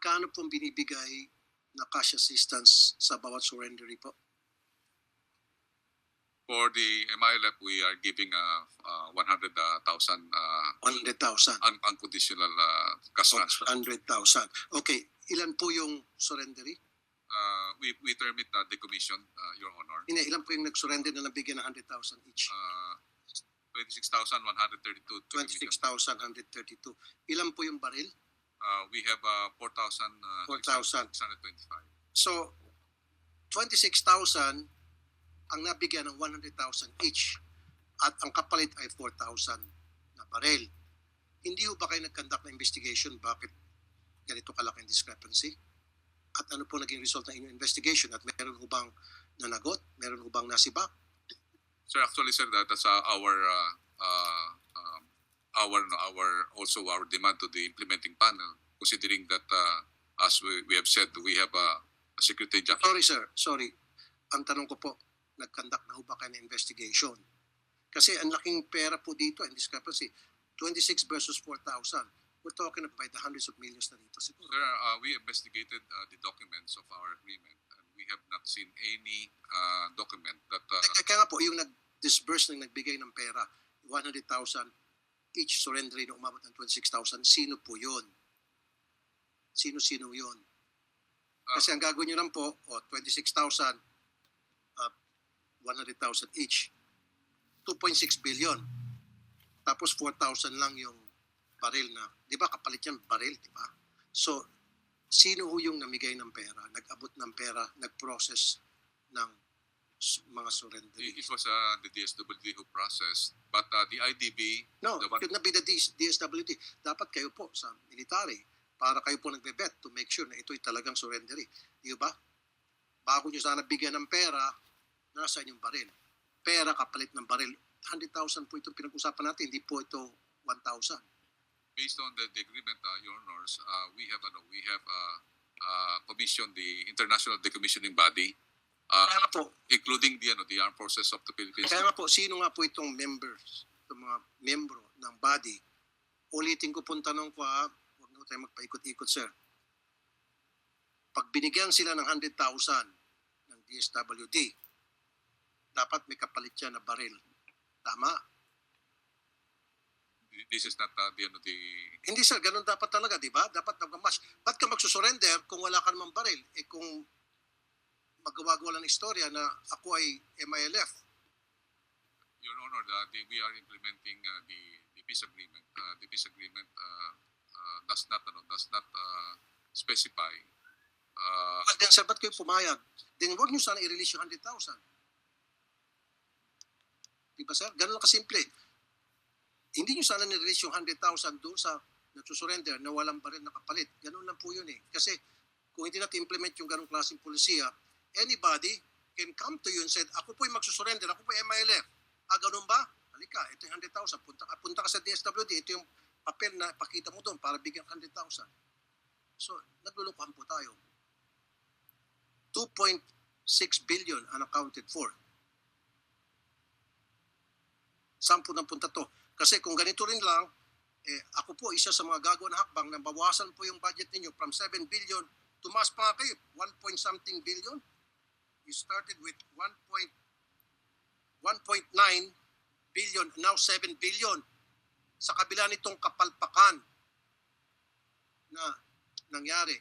magkano pong binibigay na cash assistance sa bawat surrendery po? For the MILF, we are giving uh, uh, 100,000 uh, 100,000. un- unconditional uh, cash transfer. 100,000. Okay, ilan po yung surrendery? Uh, we, we term it uh, decommission, uh, Your Honor. Hindi, ilan po yung nag-surrender na nabigyan ng 100,000 each? Uh, 26,132 to the million. 26,132. Ilan po yung baril? Uh, we have uh, 4,000 uh, 4,000. 625. So, 26,000 ang nabigyan ng 100,000 each at ang kapalit ay 4,000 na baril. Hindi ho ba kayo nag-conduct na investigation bakit ganito kalaking discrepancy? At ano po naging result ng inyong investigation? At meron ho bang nanagot? Meron ho bang nasibak? Sir, actually, sir, that, that's uh, our uh, uh, um, our our also our demand to the implementing panel, considering that uh, as we, we have said, we have a, a security jack. Sorry sir, sorry. Ang tanong ko po, nag-conduct na ho ba kayo ng investigation? Kasi ang laking pera po dito, ang discrepancy, 26 versus 4,000. We're talking about the hundreds of millions na dito siguro. Sir, uh, we investigated uh, the documents of our agreement, and we have not seen any uh, document that uh, Kaya, kaya nga po, yung nag-disburse ng nagbigay ng pera, 100,000, each surrender na umabot ng 26,000, sino po yun? Sino-sino yun? Kasi ang gagawin nyo lang po, o 26,000, uh, 100,000 each, 2.6 billion. Tapos 4,000 lang yung baril na, di ba kapalit yan baril, di ba? So, sino ho yung namigay ng pera, nag-abot ng pera, nag-process ng mga surrender? it it was uh, the DSWD who processed, but uh, the IDB, No, the one, should not be the DS- DSWD. Dapat kayo po sa military para kayo po nagbe-bet to make sure na ito'y talagang surrendery. Di ba? Bago nyo sana bigyan ng pera, nasa inyong baril. Pera kapalit ng baril. 100,000 po itong pinag-usapan natin, hindi po ito 1,000. based on the, the agreement, uh, Your Honors, uh, we have ano, we have uh, uh, commissioned the international decommissioning body, uh, Kaya nga po, including the ano, the armed forces of the Philippines. kaya nga po, sino nga po itong members, itong mga membro ng body? Ulitin ko pong tanong ko ha, huwag na tayo magpaikot-ikot sir. Pag binigyan sila ng 100,000 ng DSWD, dapat may kapalit siya na baril. Tama? This is not uh, the ano, the Hindi sir, ganun dapat talaga, di ba? Dapat nagmamatch. Ba't ka magsusurrender kung wala ka namang baril? Eh kung magawa-gawa lang ng istorya na ako ay MILF, Your Honor, the, the, we are implementing uh, the the peace agreement. Uh, the peace agreement uh, uh, does not ano, does not uh, specify uh, At then sir, ba't kayo pumayag? Then huwag niyo sana i-release yung 100,000. Di ba sir? Ganun lang kasimple. Hindi niyo sana ni-release yung 100,000 doon sa nagsusurrender na walang baril na kapalit. Ganun lang po yun eh. Kasi kung hindi natin implement yung ganung klaseng polisiya, anybody can come to you and said, ako po yung magsusurrender, ako po yung MILF. Ah, ganun ba? Halika, ito yung 100,000. Punta, punta ka sa DSWD, ito yung papel na pakita mo doon para bigyan ka 100,000. So, naglulukuhan po tayo. 2.6 billion unaccounted for. Saan po punta to? Kasi kung ganito rin lang, eh, ako po isa sa mga gagawa na hakbang na bawasan po yung budget ninyo from 7 billion, tumaas pa nga kayo, 1 point something billion. You started with 1 point 1.9 billion, now 7 billion. Sa kabila nitong kapalpakan na nangyari.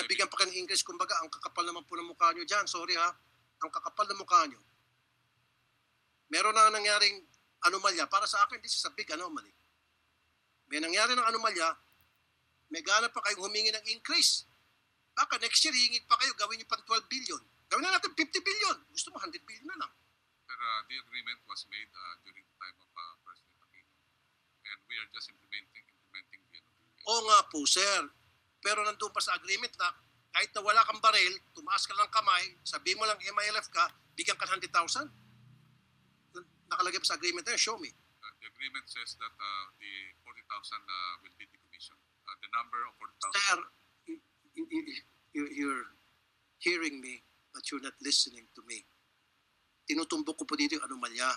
Nabigyan pa kayo ng English, kumbaga, ang kakapal naman po ng mukha nyo dyan. Sorry ha, ang kakapal ng mukha nyo. Meron na nangyaring anomalya. Para sa akin, this is a big anomaly. May nangyari ng anomalya, may gana pa kayong humingi ng increase. Baka next year, hingit pa kayo, gawin nyo pang 12 billion. Gawin na natin 50 billion. Gusto mo 100 billion na lang. Sir, uh, the agreement was made uh, during the time of uh, President Aquino, and we are just implementing implementing the, the Oo nga po, sir. Pero nandun pa sa agreement na kahit na wala kang baril, tumaas ka lang kamay, sabi mo lang MILF ka, bigyan ka ng 100,000. Nakalagay pa sa agreement na yun, show me. Uh, the agreement says that uh, the 40,000 uh, will be decommissioned. Uh, the number of 40,000. Sir, you're hearing me, but you're not listening to me. Tinutumbok ko po dito yung anomalya.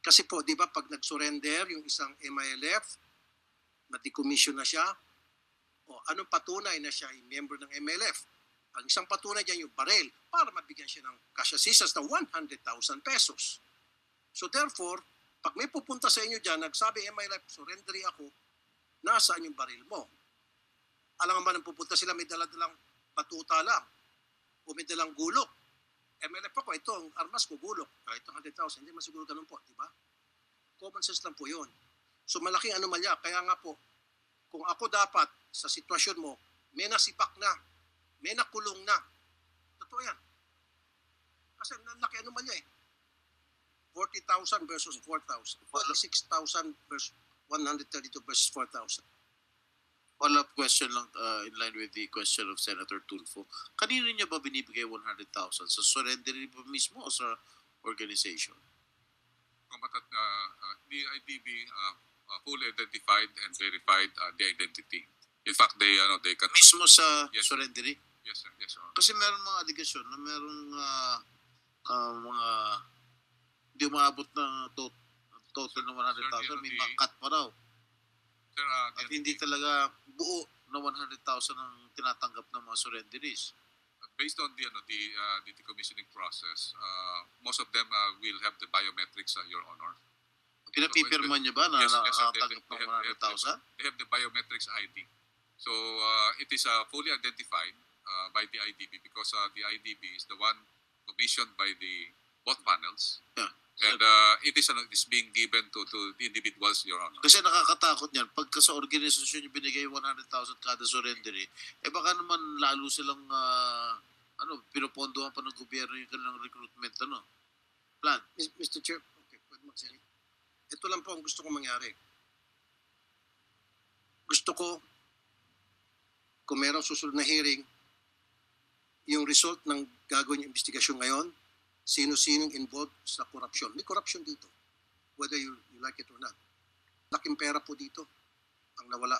Kasi po, di ba, pag nag-surrender yung isang MILF, na-decommission na siya, O anong patunay na siya ay member ng MLF? Ang isang patunay dyan yung barel para mabigyan siya ng cash assistance na 100,000 pesos. So therefore, pag may pupunta sa inyo dyan, nagsabi MLF, surrendery ako, nasaan yung baril mo? Alam nga man, pupunta sila, may daladalang batuta lang o may dalang gulok. MLF ako, ito ang armas ko, gulok. Kahit 100,000, hindi man siguro ganun po, di ba? Common sense lang po yun. So malaking anomalya. Kaya nga po, kung ako dapat sa sitwasyon mo, may nasibak na, may nakulong na. Totoo yan. Kasi nalaki anomalya eh. 40,000 versus 4,000. 46,000 versus 132 versus 4,000. Follow-up question lang uh, in line with the question of Senator Tulfo. Kanino niya ba binibigay 100,000? Sa surrender ba mismo o sa organization? Combatant, uh, uh, the IDB uh, uh, fully identified and verified uh, the identity. In fact, they ano they can Mismo sa Yes. surrendery? yes sir, yes sir. Kasi meron mga aligasyon na merong uh, uh, mga hindi umabot ng to- total ng 100,000. May mga cut pa raw. Sir, uh, At hindi talaga buo na 100,000 ang tinatanggap ng mga surrenderies. based on the ano the uh, the decommissioning process, uh, most of them uh, will have the biometrics, uh, Your Honor. Pinapipirma niyo ba na Yes, nakatanggap ng they have- 100,000? They have the biometrics ID. So uh, it is uh, fully identified uh, by the IDB because uh, the IDB is the one commissioned by the both panels. Yeah. And uh, it is, ano, it is being given to, to individuals, Your Honor. Kasi nakakatakot niyan. Pagka sa organisasyon yung binigay 100,000 kada surrendery, eh baka naman lalo silang ah, ano, pinupondohan pa ng gobyerno yung kanilang recruitment ano, plan. Mr. Chair, okay, pwede magsalita. Ito lang po ang gusto kong mangyari. Gusto ko, kung meron susunod na hearing, yung result ng gagawin yung investigasyon ngayon, sino-sinong involved sa corruption. May corruption dito, whether you, you like it or not. Laking pera po dito ang nawala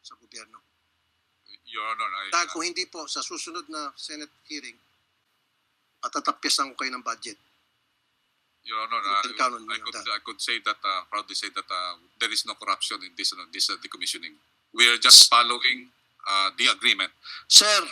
sa gobyerno. Your Honor, I, Dahil kung hindi po, sa susunod na Senate hearing, patatapyasan ko kayo ng budget. Your Honor, I on could. I could say that uh, proudly say that uh, there is no corruption in this uh, this uh, decommissioning. We are just following uh, the agreement. Sir,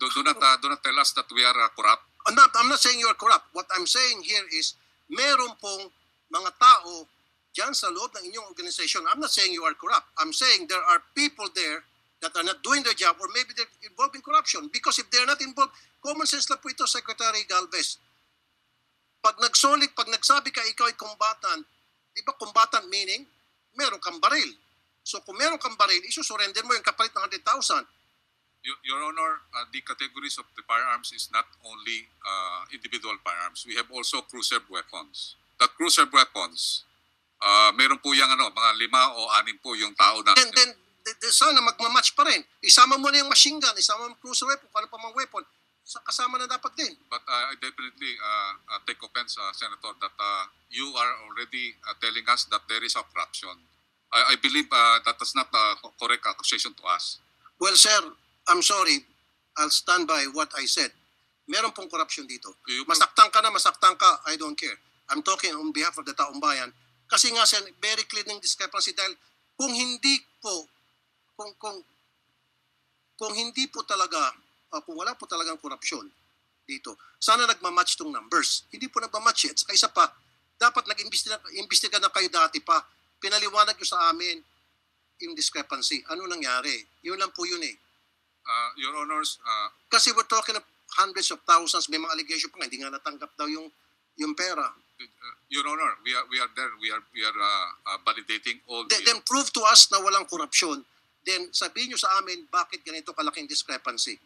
Do, do not uh, do not tell us that we are uh, corrupt. I'm not, I'm not saying you are corrupt. What I'm saying here is, meron pong mga tao dyan sa loob ng inyong organization. I'm not saying you are corrupt. I'm saying there are people there that are not doing their job or maybe they're involved in corruption. Because if they're not involved, common sense lang po ito, Secretary Galvez. Pag nagsolik, pag nagsabi ka ikaw ay combatant, di ba combatant meaning, meron kang baril. So kung meron kang baril, isusurrender mo yung kapalit ng 100,000. Your, Your Honor, uh, the categories of the firearms is not only uh, individual firearms. We have also cruiser weapons. The cruiser weapons, uh, meron po yung ano, mga lima o anim po yung tao na then, then, then, sana magmamatch pa rin. Isama mo na yung machine gun, isama mo yung cruiser weapon, kung ano pa mga weapon. Sa kasama na dapat din. But uh, I definitely uh, uh, take offense, uh, Senator, that uh, you are already uh, telling us that there is a corruption. I, I believe uh, that is not a correct accusation to us. Well, sir, I'm sorry. I'll stand by what I said. Meron pong corruption dito. Masaktan ka na, masaktan ka, I don't care. I'm talking on behalf of the taong bayan. Kasi nga, sir, very clear ng discrepancy dahil kung hindi po, kung, kung, kung hindi po talaga, uh, kung wala po talagang korupsyon dito, sana nagmamatch tong numbers. Hindi po nagmamatch eh. At saka isa pa, dapat nag-imbestiga imbestiga na kayo dati pa. Pinaliwanag nyo sa amin yung discrepancy. Ano nangyari? Yun lang po yun eh. Uh, Your Honors, uh, Kasi we're talking of hundreds of thousands, may mga allegation pa nga, hindi nga natanggap daw yung, yung pera. uh, Your Honor, we are we are there. We are we are uh, uh, validating all the. Then, then prove to us na walang korupsyon. Then sabihin nyo sa amin bakit ganito kalaking discrepancy.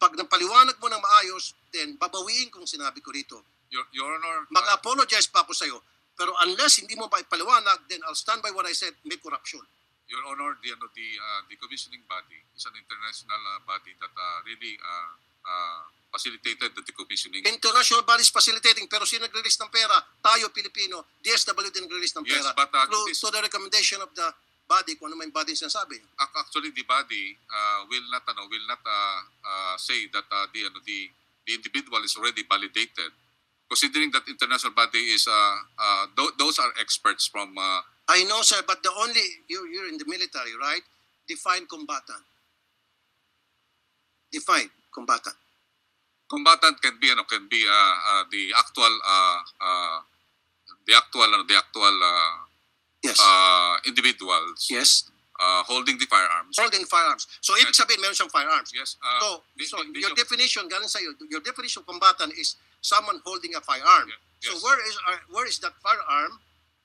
Pag napaliwanag mo ng maayos, then babawiin kung sinabi ko rito. Your, Your Honor, uh, Mag-apologize pa ako sa'yo. Pero unless hindi mo pa ipaliwanag, then I'll stand by what I said, may corruption. Your Honor, the ano, the uh, the commissioning body is an international uh, body that uh, really uh, uh, facilitated the decommissioning. International bodies facilitating, pero sino nag-release ng pera? Tayo, Pilipino. DSWD nag-release ng Yes, pera. but, uh, Through, this- to the recommendation of the body, kung ano may body sinasabi. Ac- Actually, the body uh, will not ano, will not uh, uh, say that uh, the ano, the the individual is already validated. Considering that international body is uh, uh, tho- those are experts from uh, I know, sir, but the only, you're, you're in the military, right? Define combatant. Define combatant. Combatant can be ano can be uh, uh, the actual uh, uh, the actual ano, the actual uh, Yes. uh, individuals yes. uh, holding the firearms. Holding firearms. So, ibig sabihin, meron siyang firearms. Yes. Uh, So, so your definition, galing sa'yo, your definition of combatant is someone holding a firearm. So, Yeah, yes. where is uh, where is that firearm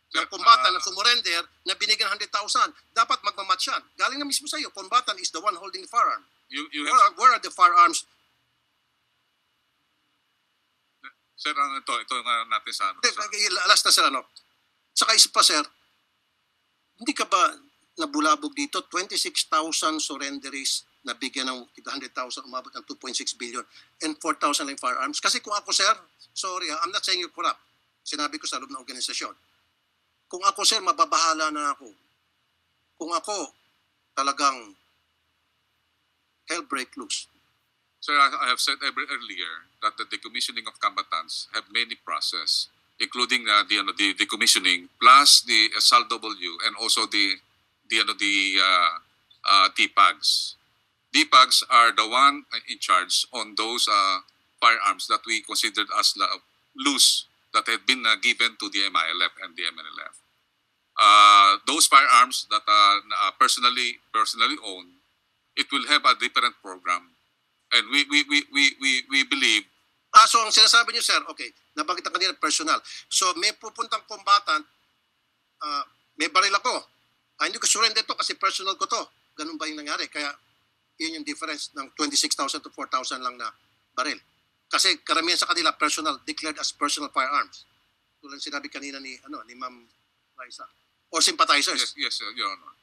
ng combatant uh, na sumurrender na binigyan 100,000? Dapat magmamatch yan. Galing na mismo sa'yo, combatant is the one holding the firearm. you you Where have are, where are the firearms? sir ano ito ito nga natin sa ano. Sa- Last na sir, ano? Saka isa pa, sir, hindi ka ba nabulabog dito? 26,000 surrenderies na bigyan ng 100,000, umabot ng 2.6 billion, and 4,000 lang firearms. Kasi kung ako, sir, sorry, ha, I'm not saying you're corrupt. Sinabi ko sa loob ng organisasyon. Kung ako, sir, mababahala na ako. Kung ako, talagang hell break loose. Sir, I have said earlier that the decommissioning of combatants have many process, including uh, the, ano, the decommissioning plus the uh, SALW and also the the ano, the uh, uh, TPAGs. DPAGs are the one in charge on those uh, firearms that we considered as la- loose that had been uh, given to the MILF and the MNLF. Uh, those firearms that are uh, personally personally owned, it will have a different program And we we we we we, we believe Ah, so ang sinasabi niyo, sir, okay, nabanggit na kanina personal. So may pupuntang combatant, ah, may baril ako. Ah, hindi ko surrender to kasi personal ko to. Ganun ba yung nangyari? Kaya yun yung difference ng 26,000 to 4,000 lang na baril. Kasi karamihan sa kanila personal, declared as personal firearms. Tulad sinabi kanina ni, ano, ni Ma'am Raisa. Or sympathizers. yes yes uh, your honor.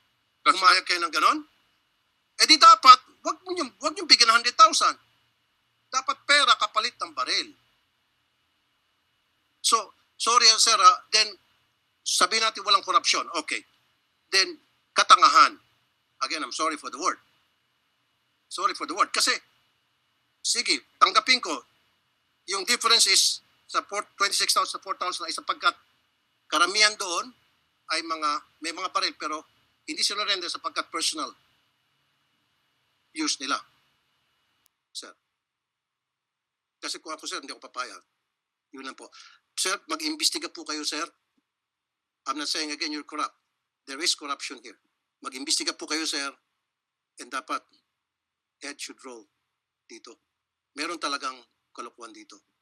That's Pumayag kayo ng ganon? Eh di dapat, wag mo yung, wag yung bigyan ng 100,000. Dapat pera kapalit ng baril. So, sorry sir, ah, then sabihin natin walang korupsyon. Okay. Then, katangahan. Again, I'm sorry for the word. Sorry for the word. Kasi, sige, tanggapin ko, yung difference is sa 4 26,000 sa 4,000 ay sapagkat karamihan doon ay mga, may mga baril pero hindi sila render sapagkat personal use nila. Sir. Kasi kung ako, sir, hindi ako papayag. Yun lang po. Sir, mag-imbestiga po kayo, sir. I'm not saying again you're corrupt. There is corruption here. Mag-imbestiga po kayo, sir. And dapat, head should roll dito. Meron talagang kalokohan dito.